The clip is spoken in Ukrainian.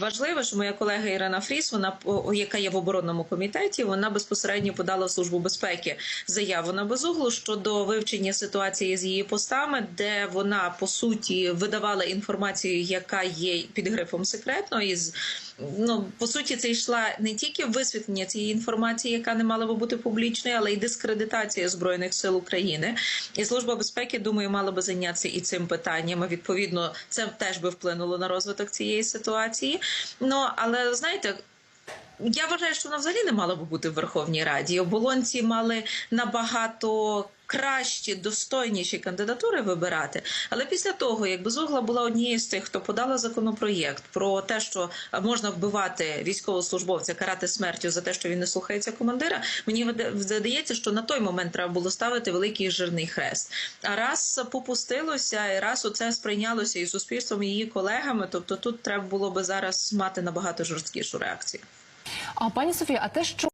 Важливо, що моя колега Ірина Фріс, вона яка є в оборонному комітеті, вона безпосередньо подала в службу безпеки заяву на безуглу щодо вивчення ситуації з її постами, де вона по суті видавала інформацію, яка є під грифом секретно, і ну по суті, це йшла не тільки висвітлення цієї інформації, яка не мала би бути публічною, але й дискредитація збройних сил України. І служба безпеки, думаю, мала би зайнятися і цим питанням. Відповідно, це теж би вплинуло на розвиток цієї ситуації. Ну але знаєте. Я вважаю, що вона взагалі не мала би бути в Верховній Раді. Оболонці мали набагато кращі, достойніші кандидатури вибирати. Але після того, як Безугла була однією з тих, хто подала законопроєкт про те, що можна вбивати військовослужбовця, карати смертю за те, що він не слухається командира, мені здається, що на той момент треба було ставити великий жирний хрест. А раз попустилося, і раз оце сприйнялося і суспільством, і її колегами, тобто тут треба було би зараз мати набагато жорсткішу реакцію. А пані Софія, а те, що